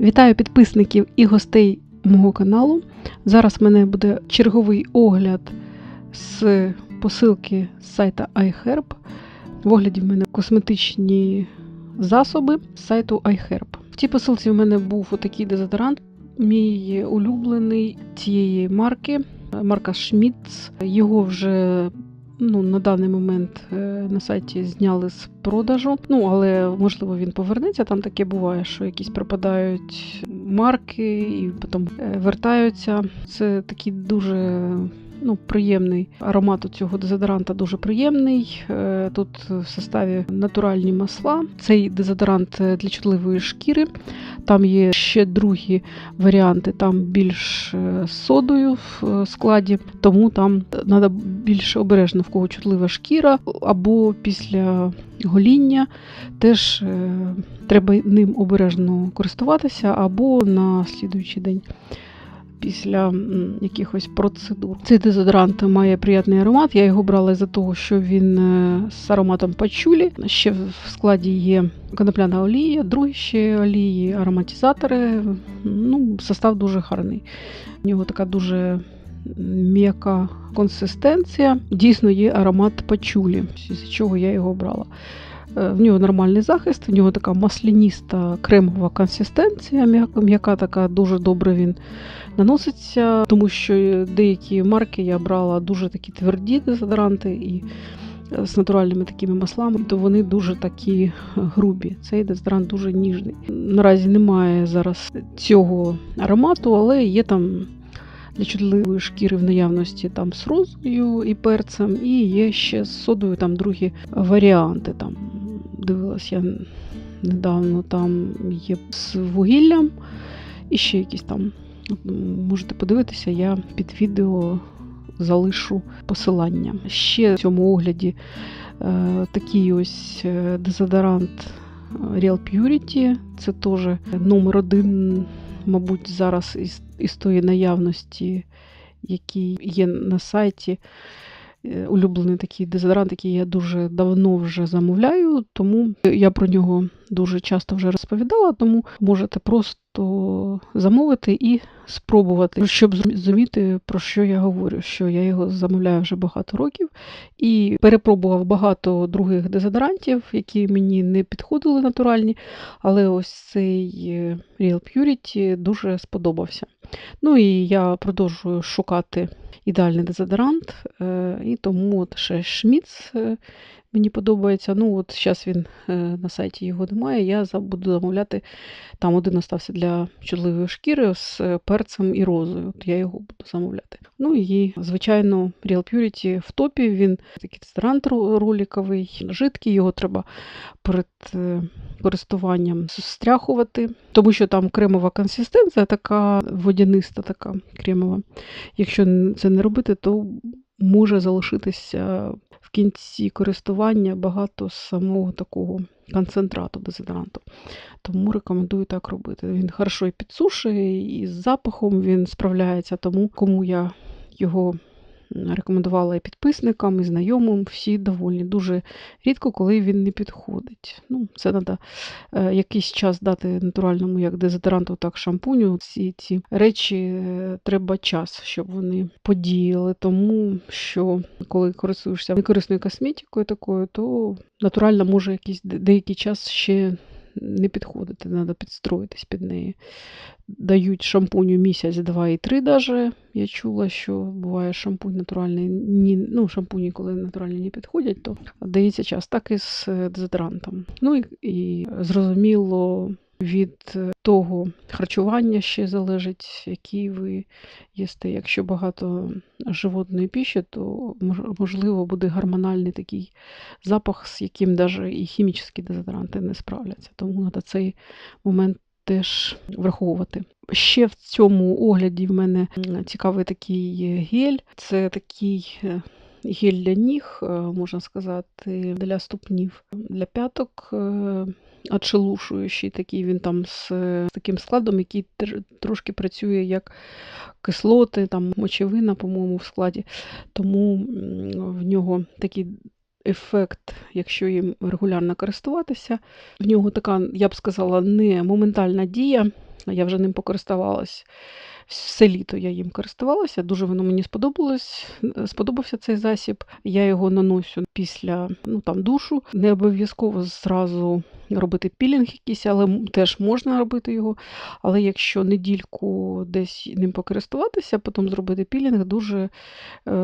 Вітаю підписників і гостей мого каналу. Зараз в мене буде черговий огляд з посилки з сайта iHerb. В огляді в мене косметичні засоби з сайту iHerb. В цій посилці в мене був отакий дезодорант, мій улюблений цієї марки, марка Schmitz. Його вже ну, на даний момент е, на сайті зняли з продажу. Ну, але можливо він повернеться. Там таке буває, що якісь пропадають марки і потім е, вертаються. Це такі дуже ну, приємний аромат у цього дезодоранта дуже приємний. Е, Тут в составі натуральні масла. Цей дезодорант е, для чутливої шкіри. Там є ще другі варіанти, там більш е, содою в складі, тому там треба більш обережно в кого чутлива шкіра, або після гоління теж треба ним обережно користуватися, або на слідуючий день. Після якихось процедур. Цей дезодорант має приємний аромат. Я його брала із-за того, що він е, з ароматом пачулі. Ще в складі є конопляна олія, другі ще олії, ароматизатори. Ну, состав дуже гарний. У нього така дуже м'яка консистенція. Дійсно є аромат пачулі, з чого я його брала. Е, В нього нормальний захист, в нього така масляніста кремова консистенція, м'яка, така, дуже добре він наноситься, тому що деякі марки я брала дуже такі тверді дезодоранти і е, з натуральними такими маслами, то вони дуже такі грубі. Цей дезодорант дуже ніжний. Наразі немає зараз цього аромату, але є там для чутливої шкіри в наявності там з розою і перцем, і є ще з содою там другі варіанти. Там дивилась я недавно, там є з вугіллям і ще якісь там. Можете подивитися, я під відео залишу посилання. Ще в цьому огляді е, такий ось е, дезодорант Real Purity. Це теж номер один, мабуть, зараз із, із тої наявності, який є на сайті. Е, Улюблений такий дезодорант, який я дуже давно вже замовляю, тому я про нього дуже часто вже розповідала, тому можете просто замовити і спробувати, щоб зрозуміти, про що я говорю, що я його замовляю вже багато років і перепробував багато других дезодорантів, які мені не підходили натуральні, але ось цей е, Real Purity дуже сподобався. Ну і я продовжую шукати ідеальний дезодорант, е, і тому от ще Шміц мені подобається. Ну, от зараз він е, на сайті його немає. Я буду замовляти. Там один остався для чутливої шкіри з е, перцем і розою. От я його буду замовляти. Ну і, звичайно, Real Purity в топі. Він такий дезодорант роликовий, жидкий, його треба перед е, користуванням стряхувати, тому що там кремова консистенція, така водяниста, така кремова. Якщо це не робити, то може залишитися кінці користування багато самого такого концентрату дезодоранту. Тому рекомендую так робити. Він хорошо і підсушує, і з запахом він справляється, тому кому я його рекомендувала і підписникам, і знайомим, всі довольні. Дуже рідко, коли він не підходить. Ну, це треба якийсь час дати натуральному як дезодоранту, так шампуню. Всі ці речі е, треба час, щоб вони подіяли. Тому що коли користуєшся некорисною косметикою такою, то натурально може якийсь деякий час ще не підходити, треба підстроїтись під неї. Дають шампуню місяць, два і три даже. Я чула, що буває шампунь натуральний, ні, ну, шампуні, коли натуральні не підходять, то дається час, так і з дезодорантом. Ну і, і зрозуміло, від е, того харчування ще залежить, який ви їсте. Якщо багато животної піші, то можливо буде гормональний такий запах, з яким навіть і хімічні дезодоранти не справляться. Тому треба цей момент теж враховувати. Ще в цьому огляді в мене цікавий такий гель. Це такий е, гель для ніг, е, можна сказати, для ступнів, для п'яток. Отшелушуючий такий він там з, з таким складом, який тр- трошки працює як кислоти, там мочевина, по-моєму, в складі. Тому в нього такий ефект, якщо їм регулярно користуватися. В нього така, я б сказала, не моментальна дія. Я вже ним покористувалась все літо я їм користувалася. Дуже воно мені сподобалось. Сподобався цей засіб. Я його наношу після ну там душу. Не обов'язково зразу робити пілінг якийсь, але теж можна робити його. Але якщо недільку десь ним покористуватися, потім зробити пілінг, дуже е,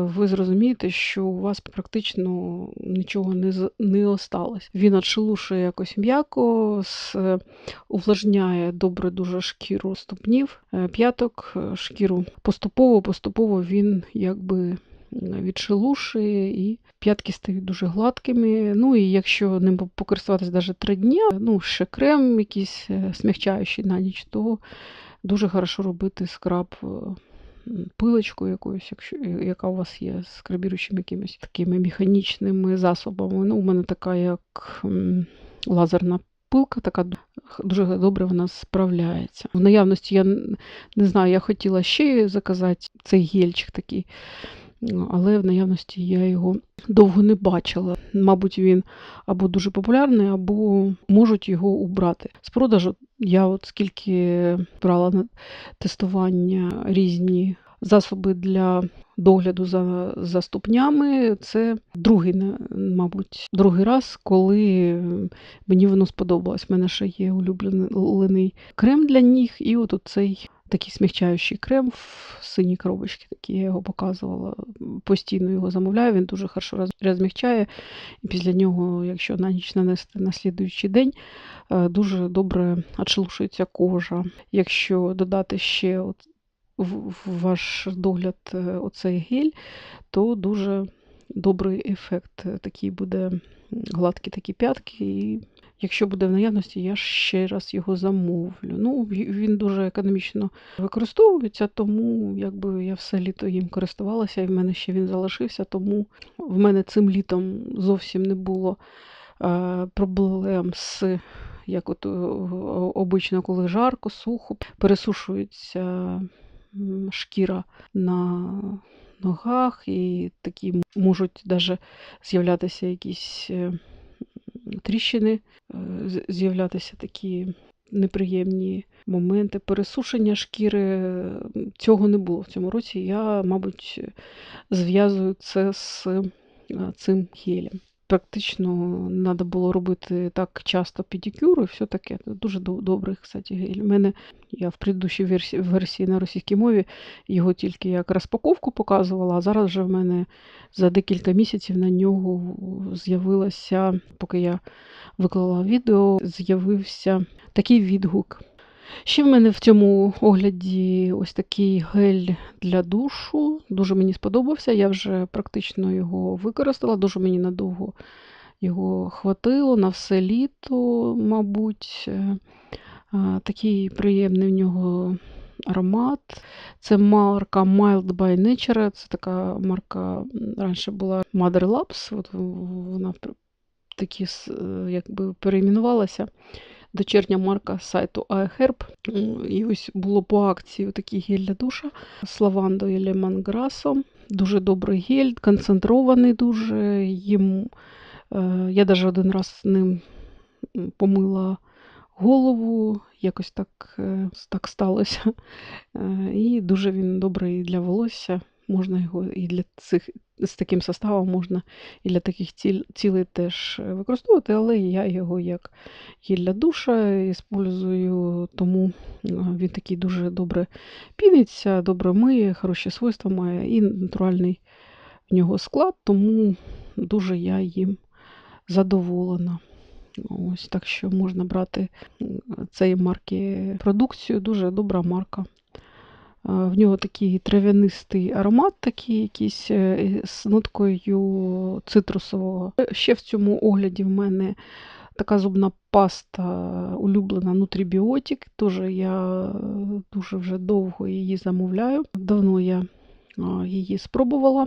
ви зрозумієте, що у вас практично нічого не не осталось. Він отшелушує якось м'яко, увлажняє добре дуже шкіру ступнів, е, п'яток, е, шкіру. Поступово-поступово він якби відшелушує і п'ятки стають дуже гладкими. Ну і якщо ним покористуватися навіть три дні, ну ще крем якийсь е, смягчаючий на ніч, то дуже хорошо робити скраб е, пилочкою якоюсь, якщо, яка у вас є скрабіруючими якимись такими механічними засобами. Ну, У мене така як лазерна пилка, така дуже добре вона справляється. В наявності я не знаю, я хотіла ще заказати цей гельчик такий але в наявності я його довго не бачила. Мабуть, він або дуже популярний, або можуть його убрати. З продажу я от скільки брала на тестування різні засоби для догляду за за ступнями, це другий, мабуть, другий раз, коли мені воно сподобалось. У мене ще є улюблений крем для ніг, і от цей такий смягчаючий крем в синій коробочці, такий я його показувала. Постійно його замовляю, він дуже хорошо розмягчає. І після нього, якщо на ніч нанести на слідуючий день, е, дуже добре отшелушується кожа. Якщо додати ще от ваш догляд е, оцей гель, то дуже добрий ефект. Такий буде гладкі такі п'ятки. і Якщо буде в наявності, я ще раз його замовлю. Ну, Він дуже економічно використовується, тому якби я все літо їм користувалася, і в мене ще він залишився, тому в мене цим літом зовсім не було е, проблем з. Як от обично, коли жарко, сухо, пересушується шкіра на ногах, і такі можуть навіть з'являтися якісь е, тріщини, е, з'являтися такі неприємні моменти. Пересушення шкіри цього не було в цьому році. Я, мабуть, зв'язую це з е, цим гелем практично треба було робити так часто педикюр і все таке. Дуже добрий, кстати, гель. У мене я в предыдущій версії, версії на російській мові його тільки як розпаковку показувала, а зараз вже в мене за декілька місяців на нього з'явилося, поки я виклала відео, з'явився такий відгук. Ще в мене в цьому огляді ось такий гель для душу. Дуже мені сподобався. Я вже практично його використала, дуже мені надовго його хватило на все літо, мабуть. Е, такий приємний в нього аромат. Це марка Mild by Nature. Це така марка раніше була Mother Labs. От Вона такі якби перейменувалася дочерня марка сайту iHerb. І ось було по акції такий гель для душа з лавандою і лемонграсом. Дуже добрий гель, концентрований дуже. Їм, е, Я навіть один раз ним помила голову, якось так е, так сталося. Е, і дуже він добрий для волосся. Можна його і для цих з таким составом можна і для таких ціл, цілей теж використовувати, але я його як гель для душа іспользую, тому він такий дуже добре піниться, добре миє, хороші свойства має і натуральний в нього склад, тому дуже я їм задоволена. Ось Так що можна брати цієї марки продукцію, дуже добра марка. В нього такий трав'янистий аромат, такий якийсь е, з ноткою цитрусового. Ще в цьому огляді в мене така зубна паста улюблена Нутрібіотік. Теж я дуже вже довго її замовляю. Давно я її спробувала.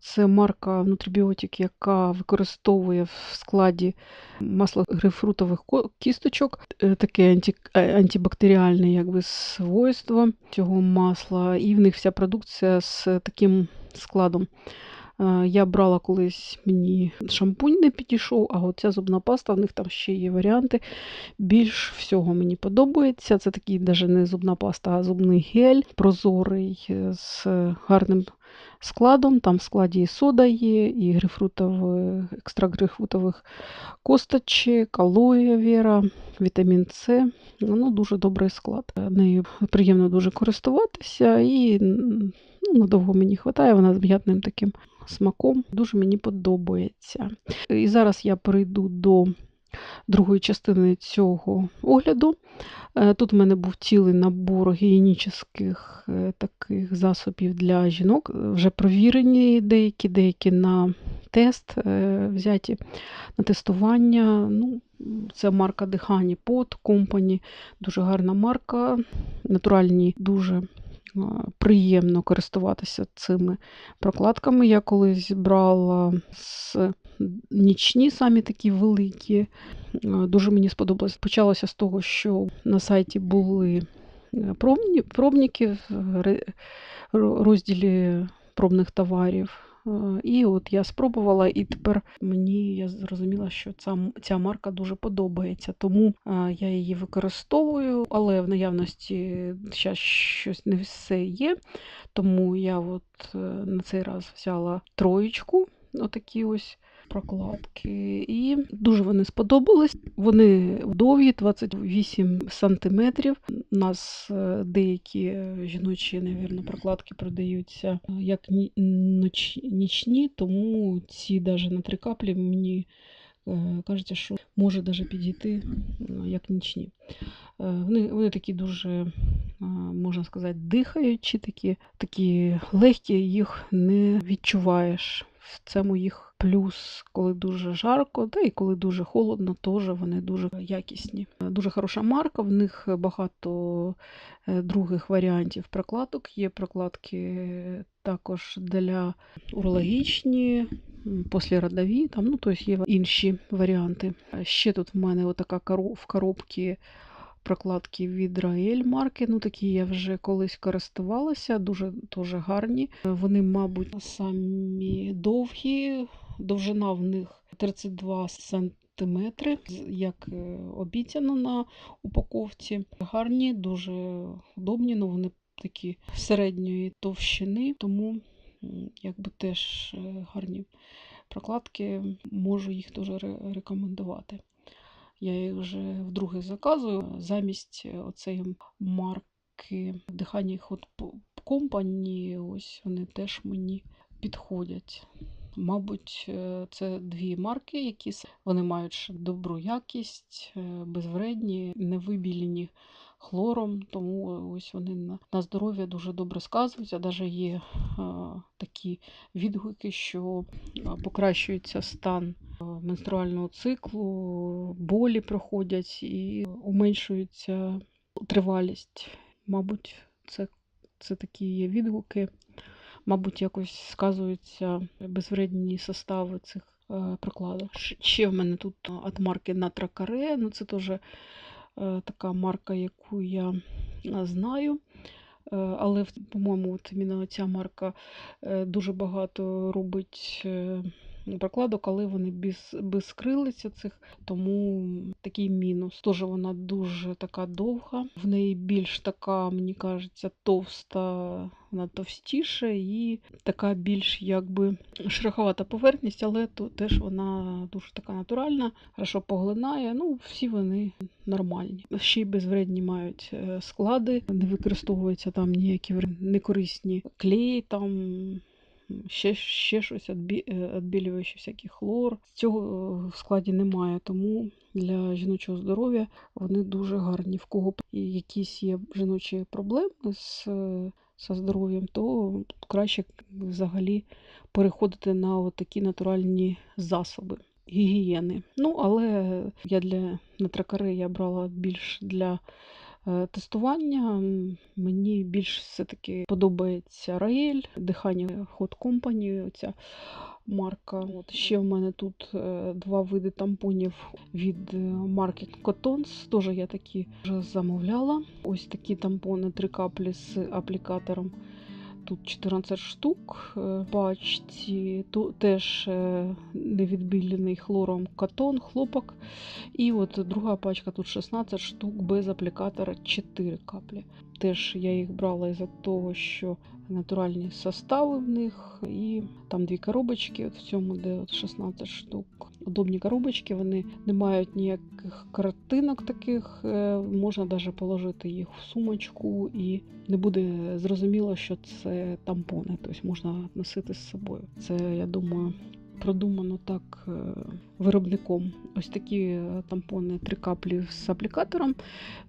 Це марка Нутрібіотик, яка використовує в складі масла грейпфрутових кісточок, е, таке анті, е, антибактеріальне якби, свойство цього масла, і в них вся продукція з таким складом. Я брала колись мені шампунь не підійшов, а от ця зубна паста, в них там ще є варіанти. Більш всього мені подобається. Це такий навіть не зубна паста, а зубний гель, прозорий е, з гарним складом. Там в складі і сода є, і грейпфрутових, екстракт грейпфрутових косточок, алоє вера, вітамін С. Ну, дуже добрий склад. Нею приємно дуже користуватися і ну, надовго мені вистачає, вона з м'ятним таким смаком. Дуже мені подобається. І зараз я перейду до другої частини цього огляду. Е, Тут в мене був цілий набор гігієнічних е, таких засобів для жінок. Вже провірені деякі, деякі на тест е, взяті на тестування. Ну, це марка Дихані Pot Company. Дуже гарна марка. Натуральні, дуже приємно користуватися цими прокладками. Я колись брала з нічні, самі такі великі. Дуже мені сподобалось. Почалося з того, що на сайті були е, пробники в розділі пробних товарів. І от я спробувала, і тепер мені я зрозуміла, що ця, ця марка дуже подобається. Тому я її використовую, але в наявності зараз щось не все є. Тому я от е, на цей раз взяла троєчку, отакі ось прокладки. І дуже вони сподобались. Вони довгі, 28 сантиметрів. У нас е, деякі жіночі, навірно, прокладки продаються е, як ні- нічні, тому ці навіть на три каплі мені е, кажеться, що може навіть підійти як нічні. Вони, вони такі дуже, можна сказати, дихаючі, такі, такі легкі, їх не відчуваєш. В цьому їх плюс, коли дуже жарко, та і коли дуже холодно, теж вони дуже якісні. Е, Дуже хороша марка, в них багато е, других варіантів прокладок. Є прокладки також для урологічні, м, післяродові, там, ну, тобто є інші варіанти. Е, Ще тут в мене отака в коробці прокладки від Rael марки. Ну, такі я вже колись користувалася, дуже дуже гарні. Вони, мабуть, самі довгі, довжина в них 32 сантиметри, як е, обіцяно на упаковці. Гарні, дуже удобні, ну вони такі середньої товщини, тому якби теж е, гарні прокладки, можу їх дуже рекомендувати. Я їх вже вдруге заказую. Замість оцеї марки дихання Hot Company, ось вони теж мені підходять. Мабуть, е, це дві марки, які вони мають добру якість, е, безвредні, не вибілені хлором, тому ось вони на, на здоров'я дуже добре сказуються. Навіть є е, такі відгуки, що е, покращується стан е, менструального циклу, болі проходять і уменшується тривалість. Мабуть, це, це такі є відгуки. Мабуть, якось сказуються безвредні состави цих е, прокладок. Ще в мене тут від марки Натракаре, ну це теж е, така марка, яку я е, знаю. Е, Але, по-моєму, от ця марка е, дуже багато робить е, прокладок, але вони без, без крилиця цих, тому такий мінус. Теж вона дуже така довга, в неї більш така, мені кажеться, товста, вона товстіша і така більш якби шероховата поверхність, але то теж вона дуже така натуральна, хорошо поглинає. Ну, всі вони нормальні. Ще й безвредні мають е, склади, не використовуються там ніякі некорисні клеї, там ще, ще щось е, відбілюючи всякий хлор. Цього е, в складі немає, тому для жіночого здоров'я вони дуже гарні. В кого якісь є жіночі проблеми з, е, зі здоров'ям, то краще взагалі переходити на такі натуральні засоби гігієни. Ну, але я для натракари я брала більш для е, тестування. Мені більш все-таки подобається Раель, дихання Hot Company, оця марка. От ще в мене тут е, два види тампонів від е, марки Cotons. Теж я такі вже замовляла. Ось такі тампони, три каплі з аплікатором. Тут 14 штук. Е, Пачці теж е, невідбілений хлором катон, хлопок. І от друга пачка тут 16 штук без аплікатора 4 каплі. Теж я їх брала із-за того, що натуральні состави в них, і там дві коробочки. От в цьому, де от 16 штук. Удобні коробочки, вони не мають ніяких картинок таких. е, Можна навіть положити їх в сумочку, і не буде зрозуміло, що це тампони. Тобто можна носити з собою. Це, я думаю, продумано так е, виробником. Ось такі е, тампони, три каплі з аплікатором.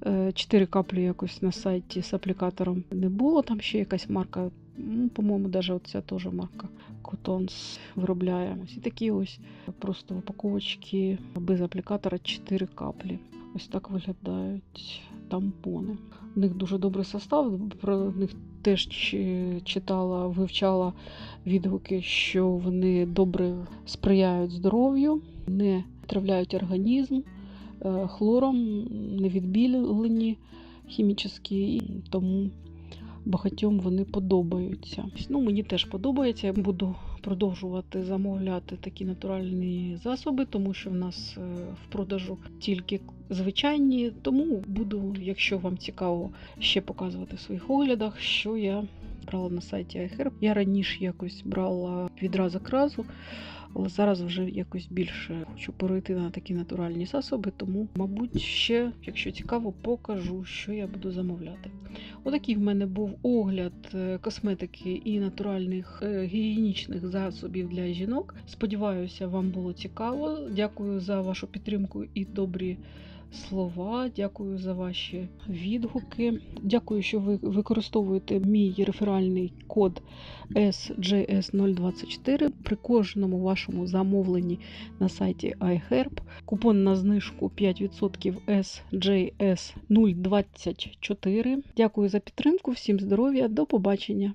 Е, Чотири каплі якось на сайті з аплікатором не було. Там ще якась марка. ну, По-моєму, навіть оця теж марка Cotons виробляє. Ось і такі ось просто упаковочки без аплікатора 4 каплі. Ось так виглядають тампони. У них дуже добрий состав. Про них теж читала, вивчала відгуки, що вони добре сприяють здоров'ю, не травляють організм е, хлором, не відбілені хімічні, тому багатьом вони подобаються. Ну, мені теж подобається. Я буду продовжувати замовляти такі натуральні засоби, тому що в нас е, в продажу тільки звичайні. Тому буду, якщо вам цікаво, ще показувати в своїх оглядах, що я брала на сайті iHerb. Я раніше якось брала відразу кразу, але зараз вже якось більше хочу перейти на такі натуральні засоби, тому, мабуть, ще, якщо цікаво, покажу, що я буду замовляти. Отакий в мене був огляд е, косметики і натуральних е, гігієнічних засобів для жінок. Сподіваюся, вам було цікаво. Дякую за вашу підтримку і добрі слова. Дякую за ваші відгуки. Дякую, що ви використовуєте мій реферальний код SJS024 при кожному вашому замовленні на сайті iHerb. Купон на знижку 5% SJS024. Дякую за підтримку. Всім здоров'я, до побачення!